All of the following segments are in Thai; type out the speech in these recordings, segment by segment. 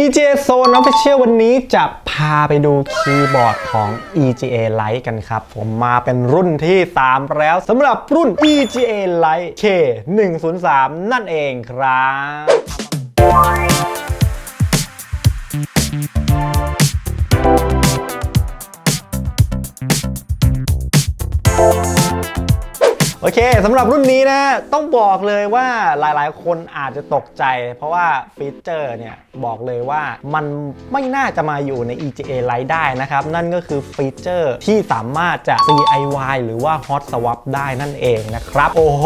EGA Zone Official วันนี้จะพาไปดูคีย์บอร์ดของ EGA Lite กันครับ ผมมาเป็นรุ่นที่ 3 แล้วสำหรับรุ่น EGA Lite K103 นั่นเองครับ โอเคสำหรับรุ่นนี้นะ ต้องบอกเลยว่าหลายๆ คนอาจจะตกใจ เพราะว่าฟีเจอร์เนี่ยบอกเลยว่ามันไม่น่าจะมาอยู่ใน EGA Lite ได้นะครับ นั่นก็คือฟีเจอร์ที่สามารถจะ CIY หรือว่า Hot Swap ได้นั่นเองนะครับ โอ้โห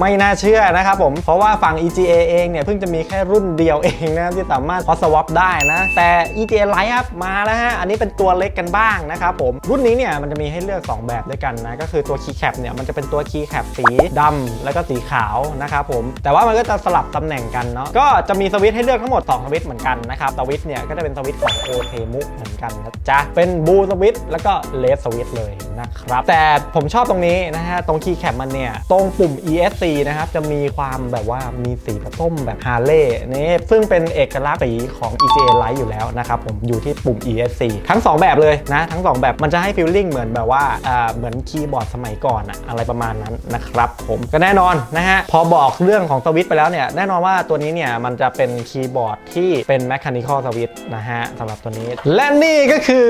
ไม่น่าเชื่อนะครับผม เพราะว่าฝั่ง EGA เองเนี่ย เพิ่งจะมีแค่รุ่นเดียวเองนะ ที่สามารถ Hot Swap ได้นะ แต่ EGA Lite ครับมาแล้วฮะ อันนี้เป็นตัวเล็กกันบ้างนะครับผมรุ่นนี้เนี่ยมันจะมีให้เลือก 2 แบบด้วยกันนะก็คือตัว Keycap เนี่ยมันจะเป็นตัว Keycap สีดำแล้วก็สีขาวนะครับผม แต่ว่ามันก็จะสลับตำแหน่งกันเนาะก็จะมีสวิตช์ให้เลือกทั้งหมด 2 สวิตช์เหมือนกันนะครับสวิตช์เนี่ยก็จะเป็นสวิตช์ของโอเทมุเหมือนกันนะจ๊ะเป็นบูสวิตช์แล้วก็เลสสวิตช์เลยนะครับแต่ผมชอบตรงนี้นะฮะตรงคีย์แคปมันเนี่ยตรงปุ่ม ESC นะครับจะมีความแบบว่ามีสีแบบส้มแบบฮาร์เลย์นี่ซึ่งเป็นเอกลักษณ์สีของ EGA Lite อยู่แล้วนะครับผมอยู่ที่ปุ่ม ESC ทั้ง 2 แบบเลยนะทั้ง 2 แบบมันจะให้ฟีลลิ่งเหมือนแบบว่าอ่าเหมือนคีย์บอร์ดสมัยก่อนอะอะไรประมาณนั้นนะครับผมก็แน่นอนนะฮะพอบอกเรื่องของสวิตไปแล้วเนี่ยแน่นอนว่าตัวนี้เนี่ยมันจะเป็นคีย์บอร์ดที่เป็น mechanical switch นะฮะสำหรับตัวนี้ และนี่ก็คือ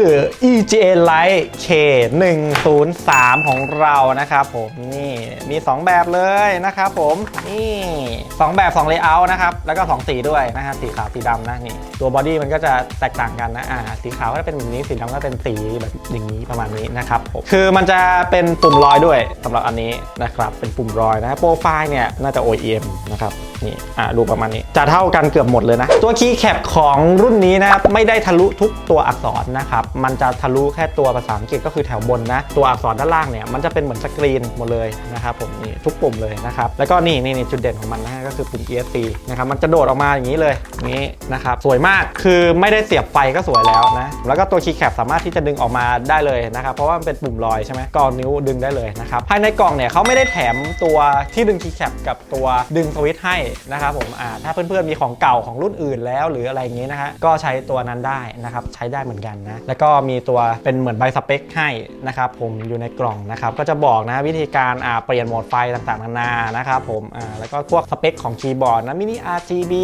EGA Lite K103 ของเรานะครับผมนี่มี 2 แบบเลยนะครับผมนี่2แบบ2 layout นะครับแล้วก็ 2 สีด้วยนะฮะสีขาวสีดำนะนี่ตัวบอดี้มันก็จะแตกต่างกันนะอ่าสีขาวก็จะเป็นแบบนี้สีดำก็เป็นสีแบบอย่างนี้ประมาณนี้นะครับผมคือมันจะเป็นปุ่มลอยด้วยสำหรับอันนี้นะครับเป็นปุ่มรอยนะโปรไฟล์เนี่ยน่าจะ OEM นะครับ นี่อ่าดูประมาณนี้ จะเท่ากันเกือบหมดเลยนะ ตัวคีย์แคปของรุ่นนี้นะครับไม่ได้ทะลุทุกตัวอักษรนะครับ มันจะทะลุแค่ตัวภาษาอังกฤษก็คือแถวบนนะ ตัวอักษรด้านล่างเนี่ยมันจะเป็นเหมือนสกรีนหมดเลยนะครับผมนี่ทุกปุ่มเลยนะครับ แล้วก็นี่นี่จุดเด่นของมันนะก็คือปุ่ม ESC นะครับมันจะโดดออกมาอย่างนี้เลยนี้นะครับสวยมากคือไม่ได้เสียบไฟก็สวยแล้วนะแล้วก็ตัวคีย์แคปสามารถที่จะดึงออกมาได้เลยนะครับเพราะว่ามันเป็นปุ่มลอยใช่ไหมก็เอนิ้วดึงได้เลยนะครับภายในกล่องเนี่ยเขาไม่ได้แถมตัวที่ดึงคีย์แคปกับตัวดึงสวิตช์ให้นะครับผมอ่าถ้าเพื่อนๆมีของเก่าของรุ่นอื่นแล้ว หรืออะไรอย่างนี้นะฮะก็ใช้ตัวนั้นได้นะครับใช้ได้เหมือนกันนะแล้วก็มีตัวเป็นเหมือนใบสเปคให้นะครับผมอยู่ในกล่องนะครับก็จะบอกนะวิธีการอ่าเปลี่ยนโหมดไฟต่างๆนานานะครับผมอ่าแล้วก็พวกสเปคของคีย์บอร์ดนะมินิ RGB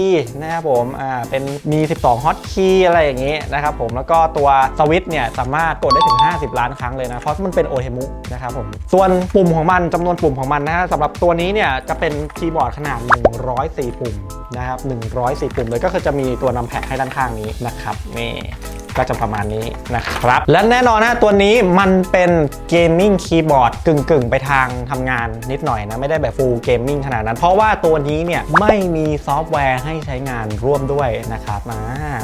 นะครับผมอ่าเป็นมี 12ฮอตคีย์อะไรอย่างนี้นะครับผมแล้วก็ตัวสวิตช์เนี่ยสามารถกดได้ถึง 50 ล้านครั้งเลยนะเพราะมันเป็นโอเทมุนะครับผมส่วนปุ่มของมันจำนวนปุ่มของมันนะฮะสำหรับตัวนี้เนี่ยจะเป็นคีย์บอร์ดขนาด104 ปุ่มนะครับ104 ปุ่มเลยก็คือจะมีตัวนำแผงให้ด้านข้างนี้นะครับนี่ ก็จะประมาณนี้นะครับ และแน่นอนนะตัวนี้มันเป็นเกมมิ่งคีย์บอร์ดกึ่งๆ ไปทางทำงานนิดหน่อยนะ ไม่ได้แบบฟูลเกมมิ่งขนาดนั้น เพราะว่าตัวนี้เนี่ยไม่มีซอฟต์แวร์ให้ใช้งานร่วมด้วยนะครับอ่า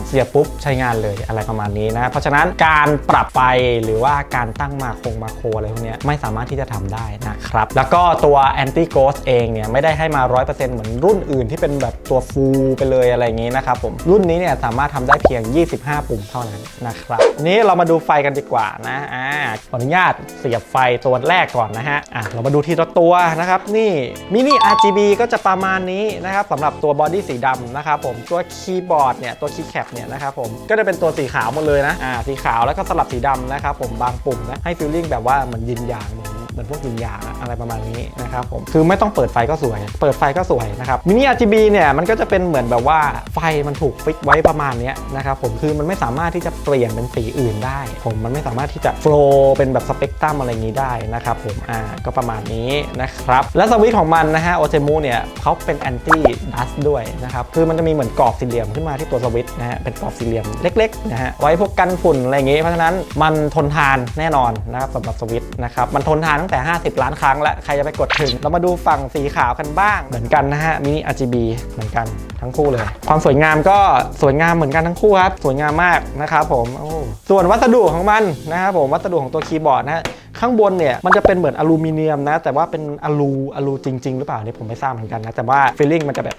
เสียบปุ๊บใช้งานเลยอะไรประมาณนี้นะ เพราะฉะนั้นการปรับไปหรือว่าการตั้งมาคงมาโคอะไรพวกนี้ไม่สามารถที่จะทำได้นะครับ แล้วก็ตัว anti ghost เองเนี่ยไม่ได้ให้มา 100%เหมือนรุ่นอื่นที่เป็นแบบตัวฟูลไปเลยอะไรอย่างนี้นะครับผมรุ่นนี้เนี่ยสามารถทำได้เพียง 25 ปุ่มเท่านั้นนะครับนี้เรามาดูไฟกันดีกว่านะอ่าขออนุญาตเสียบไฟตัวแรกก่อนนะฮะอะเรามาดูทีละตัวนะครับนี่มินิ RGB ก็จะประมาณนี้นะครับสำหรับตัวบอดี้สีดำนะครับผมตัวคีย์บอร์ดเนี่ยตัวคีย์แคปเนี่ยนะครับผมก็จะเป็นตัวสีขาวหมดเลยนะอ่าสีขาวแล้วก็สลับสีดำนะครับผมบางปุ่มนะให้ฟีลลิ่งแบบว่าเหมือนยินยางเหมือน มือนพวกวิญญาอะไรประมาณนี้นะครับผมคือไม่ต้องเปิดไฟก็สวย เปิดไฟก็สวยนะครับมินิ RGB เนี่ยมันก็จะเป็นเหมือนแบบว่าไฟมันถูกฟิกไว้ประมาณนี้นะครับผมคือมันไม่สามารถที่จะเปลี่ยนเป็นสีอื่นได้ ผมมันไม่สามารถที่จะโฟล์เป็นแบบสเปกตรัมอะไรนี้ได้นะครับผมอ่าก็ประมาณนี้นะครับและสวิตของมันนะฮะโอเ m มูเนี่ยเขาเป็นแอนตี้ดัสด้วยนะครับคือมันจะมีเหมือนกรอบสี่เหลี่ยมขึ้นมาที่ตัวสวิตนะฮะเป็นกรอบสี่เหลี่ยมเล็กๆนะฮะไว้พวกกันฝุ่นอะไรอย่างงี้เพราะฉะนั้นมันทนทานแน่นอนนะครับสำหรับสวิตนะครับมันทนทานตั้งแต่ 50 ล้านครั้งแล้ว ใครจะไปกดถึง เรามาดูฝั่งสีขาวกันบ้าง เหมือนกันนะฮะมินิ RGB เหมือนกันทั้งคู่เลย ความสวยงามก็สวยงามเหมือนกันทั้งคู่ครับ สวยงามมากนะครับผมส่วนวัสดุของมันนะครับผมวัสดุของตัวคีย์บอร์ดนะฮะข้างบนเนี่ยมันจะเป็นเหมือนอลูมิเนียมนะ แต่ว่าเป็นอลูอลูจริง ๆ หรือเปล่านี่ผมไม่ทราบเหมือนกันนะแต่ว่าฟีลลิ่งมันจะแบบ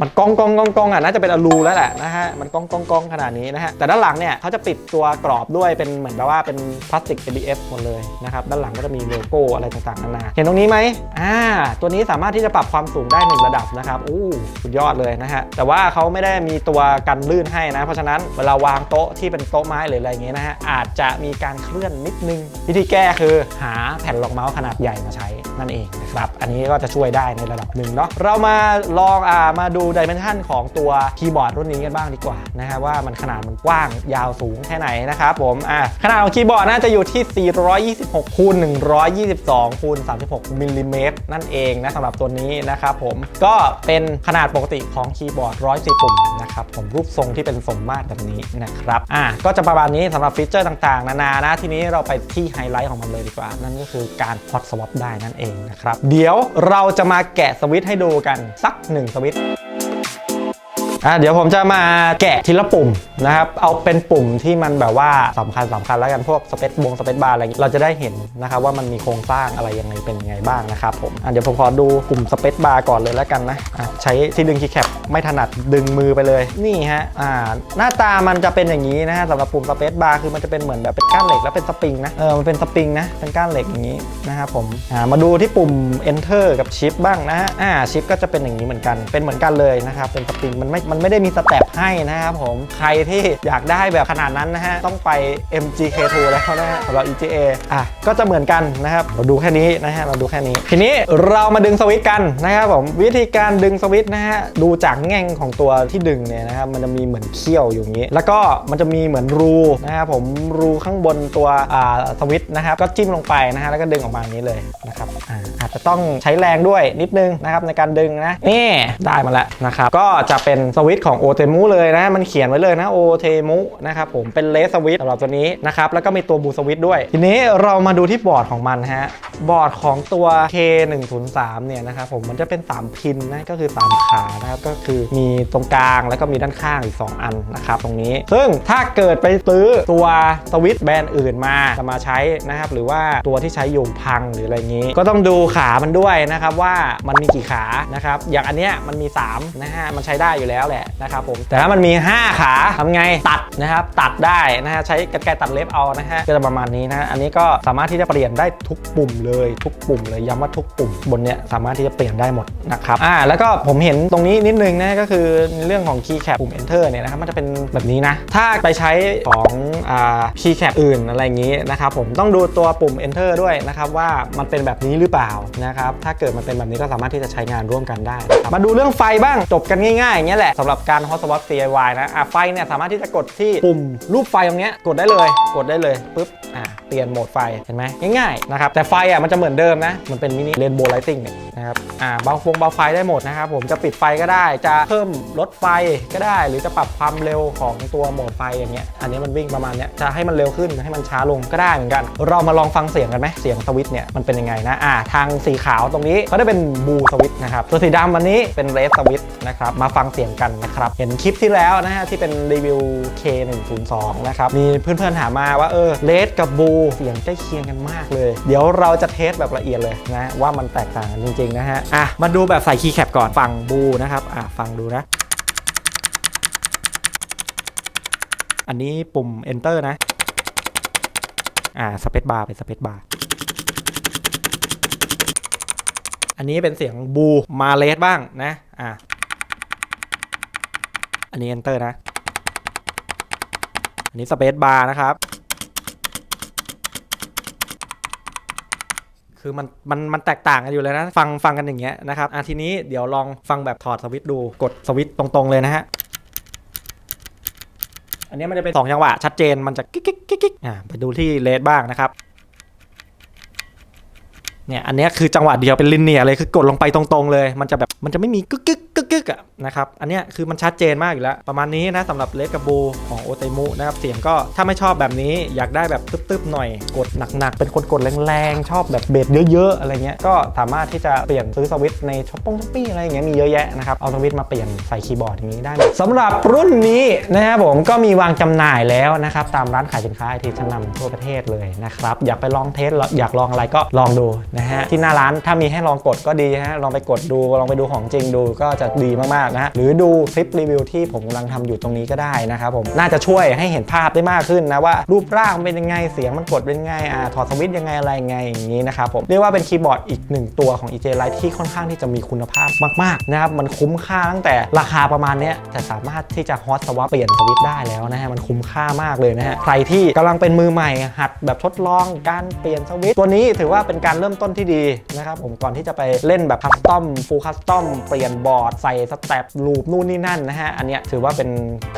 มันกองกองกองกองอะน่าจะเป็นอลูแล้วแหละนะฮะมันกองกองกองขนาดนี้นะฮะแต่ด้านหลังเนี่ยเขาจะปิดตัวกรอบด้วยเป็นเหมือนแบบว่าเป็นพลาสติก ABS หมดเลยนะครับด้านหลังก็จะมีโลโก้อะไรต่างๆนานาเห็นตรงนี้ไหมอ่าตัวนี้สามารถที่จะปรับความสูงได้หนึ่งระดับนะครับอู้สุดยอดเลยนะฮะแต่ว่าเขาไม่ได้มีตัวกันลื่นให้นะ เพราะฉะนั้นเวลาวางโต๊ะที่เป็นโต๊ะไม้หรืออะไรอย่างเงี้ยนะฮะอาจจะมีการเคลื่อนนิดนึง วิธีแก้คือหาแผ่นรองเมาส์ขนาดใหญ่มาใช้นั่นเองนะครับอันนี้ก็จะช่วยได้ในระดับหนึ่งเนาะเรามาลองอ่ามาดูดิเมนชันของตัวคีย์บอร์ดรุ่นนี้กันบ้างดีกว่านะฮะว่ามันขนาดมันกว้างยาวสูงแค่ไหนนะครับผมอะขนาดของคีย์บอร์ดน่าจะอยู่ที่ 426คูณ122คูณ36มิลลิเมตรนั่นเองนะสำหรับตัวนี้นะครับผมก็เป็นขนาดปกติของคีย์บอร์ด104ปุ่มนะครับผมรูปทรงที่เป็นสมมาตรแบบนี้นะครับอะก็จะประมาณนี้สำหรับฟีเจอร์ต่างๆ นานานะทีนี้เราไปที่ไฮไลท์ของมันเลยดีกว่า นั่นก็คือการ hot swap ได้นั่นเองนะครับ เดี๋ยวเราจะมาแกะสวิตช์ให้ดูกันสักหนึ่งสวิตช์ อะเดี๋ยวผมจะมาแกะทีละปุ่มนะครับ เอาเป็นปุ่มที่มันแบบว่าสำคัญสำคัญแล้วกันพวกสเปซบงสเปซบาร์อะไรนี้เราจะได้เห็นนะครับว่ามันมีโครงสร้างอะไรยังไงเป็นยังไงบ้างนะครับผมอะเดี๋ยวผมขอดูปุ่มสเปซบาร์ก่อนเลยแล้วกันนะอะใช้ที่ดึงคีย์แคปไม่ถนัดดึงมือไปเลยนี่ฮะอ่าหน้าตามันจะเป็นอย่างนี้นะฮะสำหรับปุ่มสเปซบาร์คือมันจะเป็นเหมือนแบบเป็นก้านเหล็กแล้วเป็นสปริงนะเออมันเป็นสปริงนะเป็นก้านเหล็กอย่างนี้นะครับผมอ่ามาดูที่ปุ่ม enter กับ shift บ้างนะฮะอ่า shift ก็จะเป็นอย่างนี้เหมือนกันเป็นเหมือนกันเลยนะครับเป็นสปริงมันไม่มันไม่ได้มีสเต็ปให้นะครับผมใครที่อยากได้แบบขนาดนั้นนะฮะ ต้องไป MGK2 แล้วนะฮะสำหรับ EGA อะก็จะเหมือนกันนะครับ เราดูแค่นี้นะฮะ เราดูแค่นี้ ทีนี้เรามาดึงสวิตช์กันนะครับผมวิธีการดึงสวิตช์นะฮะ ดูจากแง่งของตัวที่ดึงเนี่ยนะครับมันจะมีเหมือนเขี้ยวอยู่อย่างนี้ แล้วก็มันจะมีเหมือนรูนะครับผมรูข้างบนตัวอ่าสวิตช์นะครับก็จิ้มลงไปนะฮะแล้วก็ดึงออกมาอย่างนี้เลยนะครับอ่าอาจจะต้องใช้แรงด้วยนิดนึงนะครับในการดึงนะนี่ได้มาแล้วนะครับก็จะเป็นสวิตของโอเทมูเลยนะ มันเขียนไว้เลยนะโอเทมูนะครับผมเป็นเลสสวิตสำหรับตัวนี้นะครับแล้วก็มีตัวบูสวิตด้วย ทีนี้เรามาดูที่บอร์ดของมันฮะบอร์ดของตัว K103 เนี่ยนะครับผมมันจะเป็น 3 พินนะก็คือ 3 ขานะครับก็คือมีตรงกลางแล้วก็มีด้านข้างอีก 2 อันนะครับตรงนี้ ซึ่งถ้าเกิดไปซื้อตัวสวิตแบรนด์อื่นมาจะมาใช้นะครับหรือว่าตัวที่ใช้อยู่พังหรืออะไรงี้ ก็ต้องดูขามันด้วยนะครับว่ามันมีกี่ขานะครับอย่างอันเนี้ยมันมี3นะฮะมันใช้ได้อยู่แล้วแหละนะครับผมแต่ถ้ามันมี 5 ขาทำไงตัดนะครับตัดได้นะฮะใช้กรรไกรตัดเล็บเอานะฮะก็จะประมาณนี้นะฮะอันนี้ก็สามารถที่จะเปลี่ยนได้ทุกปุ่มเลยทุกปุ่มเลยย้ำว่าทุกปุ่มบนเนี้ยสามารถที่จะเปลี่ยนได้หมดนะครับอ่าแล้วก็ผมเห็นตรงนี้นิดนึงนะก็คือเรื่องของ key cap ปุ่ม enter เนี่ยนะครับมันจะเป็นแบบนี้นะ ถ้าไปใช้ของอ่า key cap อื่นอะไรอย่างนี้นะครับผมต้องดูตัวปุ่ม enter ด้วยนะครับว่ามันเป็นแบบนี้หรือเปล่านะครับถ้าเกิดมันเป็นแบบนี้ก็สามารถที่จะใช้งานร่วมกันได้นะครับมาดูเรื่องไฟบ้างจบกันง่ายๆอย่างเงี้ยแหละสำหรับการ hot swap DIY นะอะไฟเนี่ยสามารถที่จะกดที่ปุ่มรูปไฟตรงเนี้ยกดได้เลย กดได้เลยปุ๊บอะ เปลี่ยนโหมดไฟเห็นไหมง่ายๆนะครับแต่ไฟอะมันจะเหมือนเดิมนะ มันเป็นมินิเรนโบว์ไลติงเนี่ยนะครับอ่าเบาฟงเบาไฟได้หมดนะครับผมจะปิดไฟก็ได้จะเพิ่มลดไฟก็ได้ หรือจะปรับความเร็วของตัวโหมดไฟอย่างเงี้ยอันนี้มันวิ่งประมาณเนี้ยจะให้มันเร็วขึ้นให้มันช้าลงก็ได้เหมือนกัน เรามาลองฟังเสียงกันไหมเสียงสวิตเนี่ยมันเป็นยังไงนะอ่าทางสีขาวตรงนี้ก็ได้เป็นบูสวิตนะครับตัวสีดำอันนี้เป็นเรสสวิตนะครับมาฟังเสียงกันนะครับเห็นคลิปที่แล้วนะฮะที่เป็นรีวิว K102 นะครับมีเพื่อนๆถามมาว่าเออเลสกับบูเสียงใกล้เคียงกันมากเลย เดี๋ยวเราจะเทสแบบละเอียดเลยนะ ว่ามันแตกต่างกันจริงๆนะฮะอะมาดูแบบใส่คีย์แคปก่อนฟังบูนะครับอะฟังดูนะ อันนี้ปุ่ม enter นะ อ่า space bar เป็น space bar อันนี้เป็นเสียงบูมาเลสบ้างนะ อ่าอันนี้ enter นะ อันนี้ space bar นะครับ คือมันมันมันแตกต่างกันอยู่เลยนะ ฟังฟังกันอย่างเงี้ยนะครับอะทีนี้เดี๋ยวลองฟังแบบถอดสวิตช์ดูกดสวิตช์ตรงๆเลยนะฮะอันนี้มันจะเป็น2จังหวะชัดเจนมันจะกิ๊กกิ๊กกิ๊กกิ๊กอะไปดูที่เลสบ้างนะครับเนี่ยอันนี้คือจังหวะเดียวเป็นลินเนียเลยคือกดลงไปตรงๆเลย มันจะแบบมันจะไม่มีกึกกึก กึกกึกอะนะครับ อันเนี้ยคือมันชัดเจนมากอยู่แล้ว ประมาณนี้นะสำหรับเลสกับบูของโอเตมุนะครับเสียงก็ถ้าไม่ชอบแบบนี้อยากได้แบบตึ๊บๆหน่อย กดหนักๆ เป็นคนกดแรงๆ ชอบแบบเบสเยอะๆ อะไรเงี้ยก็สามารถที่จะเปลี่ยนซื้อสวิตช์ในช้อปปี้งช้อปปี้อะไรอย่างเงี้ยมีเยอะแยะนะครับเอาสวิตช์มาเปลี่ยนใส่คีย์บอร์ดอย่างนี้ได้สำหรับรุ่นนี้นะครับผมก็มีวางจำหน่ายแล้วนะครับตามร้านขายสินค้าไอทีชั้นนำทั่วประเทศเลยนะครับอยากไปลองเทสอยากลองอะไรก็ลองดูนะฮะที่หน้าร้านถ้ามีให้ลองกดก็ดีฮะลองไปกดดูลองไปดูของจริงดูก็จะดีมากๆนะฮะหรือดูคลิปรีวิวที่ผมกำลังทำอยู่ตรงนี้ก็ได้นะครับผมน่าจะช่วยให้เห็นภาพได้มากขึ้นนะว่ารูปร่างเป็นยังไงเสียงมันกดเป็นยังไงอ่าถอดสวิตช์ยังไงอะไรยังไงอย่างนี้นะครับผมเรียกว่าเป็นคีย์บอร์ดอีกหนึ่งตัวของ EJ Lite ที่ค่อนข้างที่จะมีคุณภาพมากๆนะครับมันคุ้มค่าตั้งแต่ราคาประมาณนี้แต่สามารถที่จะฮอตสว p เปลี่ยนสวิตช์ได้แล้วนะฮะมันคุ้มค่ามากเลยนะฮะใครที่กำลังเป็นมือใหม่หัดแบบทดลองการเปลี่ยนสวิตช์ตัวนี้ถือว่าเป็นการเริ่มต้นที่ดีนะครับผมก่อนที่จะไปเล่นแบบคัสตอมฟูลคัสตอมเปลี่ยนบอร์ดใส่สเตปลูปนู่นนี่นั่นนะฮะ อันเนี้ยถือว่าเป็น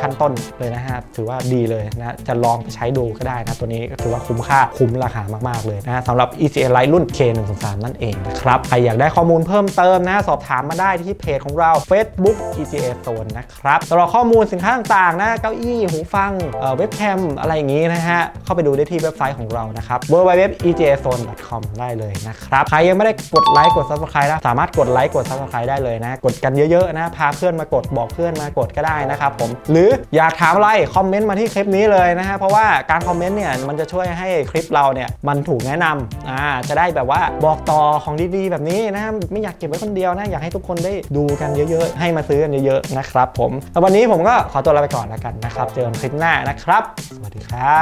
ขั้นต้นเลยนะฮะ ถือว่าดีเลยนะจะลองไปใช้ดูก็ได้นะ ตัวนี้ก็ถือว่าคุ้มค่าคุ้มราคามากๆเลยนะฮะสำหรับ ECA Lite รุ่น K103 นั่นเองนะครับ ใครอยากได้ข้อมูลเพิ่มเติมนะ สอบถามมาได้ที่เพจของเรา Facebook ECA Zone นะครับสำหรับข้อมูลสินค้าต่างๆนะเก้าอี้หูฟังเว็บแคมอะไรอย่างนี้นะฮะเข้าไปดูได้ที่เว็บไซต์ของเรานะครับ www.ejazone.com ได้เลยนะครับใครยังไม่ได้กดไลค์กด Subscribe นะสามารถกดไลค์กด Subscribe ได้เลยนะ กดกันเยเยอะๆนะ พาเพื่อนมากดบอกเพื่อนมากดก็ได้นะครับผม หรืออยากถามอะไรคอมเมนต์มาที่คลิปนี้เลยนะฮะ เพราะว่าการคอมเมนต์เนี่ยมันจะช่วยให้คลิปเราเนี่ยมันถูกแนะนำอ่าจะได้แบบว่าบอกต่อของดีๆแบบนี้นะไม่อยากเก็บไว้คนเดียวนะอยากให้ทุกคนได้ดูกันเยอะๆ ให้มาซื้อกันเยอะๆนะครับผมแล้ววันนี้ผมก็ขอตัวลาไปก่อนแล้วกันนะครับ เจอกันคลิปหน้านะครับ สวัสดีครั